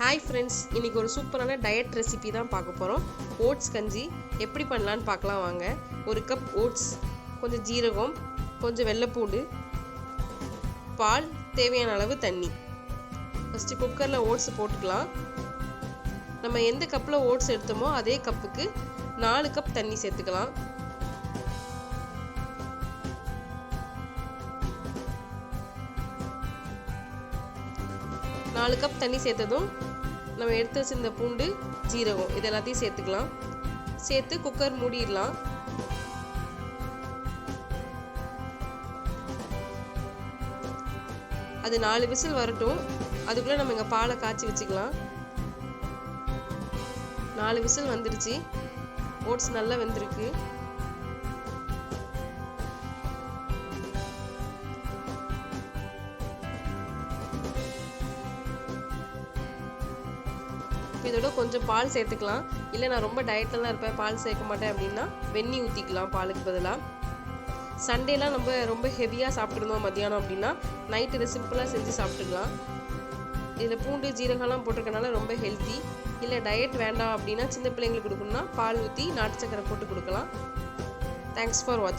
Hi friends இன்றைக்கி ஒரு சூப்பரான டயட் ரெசிபி தான் பார்க்க போகிறோம் ஓட்ஸ் கஞ்சி எப்படி பண்ணலான்னு பார்க்கலாம் வாங்க. ஒரு கப் ஓட்ஸ் கொஞ்சம் ஜீரகம் கொஞ்சம் வெள்ளைப்பூண்டு பால் தேவையான அளவு தண்ணி. ஃபஸ்ட்டு குக்கரில் ஓட்ஸ் போட்டுக்கலாம். நம்ம எந்த கப்பில் ஓட்ஸ் எடுத்தோமோ அதே கப்புக்கு நாலு கப் தண்ணி சேர்த்துக்கலாம். நாலு கப் தண்ணி சேர்த்ததும் நம்ம எடுத்து வச்சிருந்த பூண்டு ஜீரகம் இது எல்லாத்தையும் சேர்த்துக்கலாம். சேர்த்து குக்கர் மூடிடலாம். அது நாலு விசில் வரட்டும். அதுக்குள்ளே நம்ம இங்கே பாலை காய்ச்சி வச்சுக்கலாம். நாலு விசில் வந்துருச்சு. ஓட்ஸ் நல்லா வெந்திருக்கு. இப்போ இதோட கொஞ்சம் பால் சேர்த்துக்கலாம். இல்லை நான் ரொம்ப டயட்டில் தான் இருப்பேன் பால் சேர்க்க மாட்டேன் அப்படின்னா வெந்நி ஊற்றிக்கலாம் பாலுக்கு பதிலாக சண்டேலாம் நம்ம ரொம்ப ஹெவியாக சாப்பிட்ருந்தோம் மத்தியானம் அப்படின்னா நைட் இதை சிம்பிளாக செஞ்சு சாப்பிட்டுக்கலாம். இதில் பூண்டு ஜீரகம்லாம் போட்டிருக்கனால ரொம்ப ஹெல்த்தி இல்லை டயட் வேண்டாம் அப்படின்னா சின்ன பிள்ளைங்களுக்கு கொடுக்கணும்னா பால் ஊற்றி நாட்டு சக்கரை போட்டு கொடுக்கலாம். தேங்க்ஸ் ஃபார் வாட்சிங்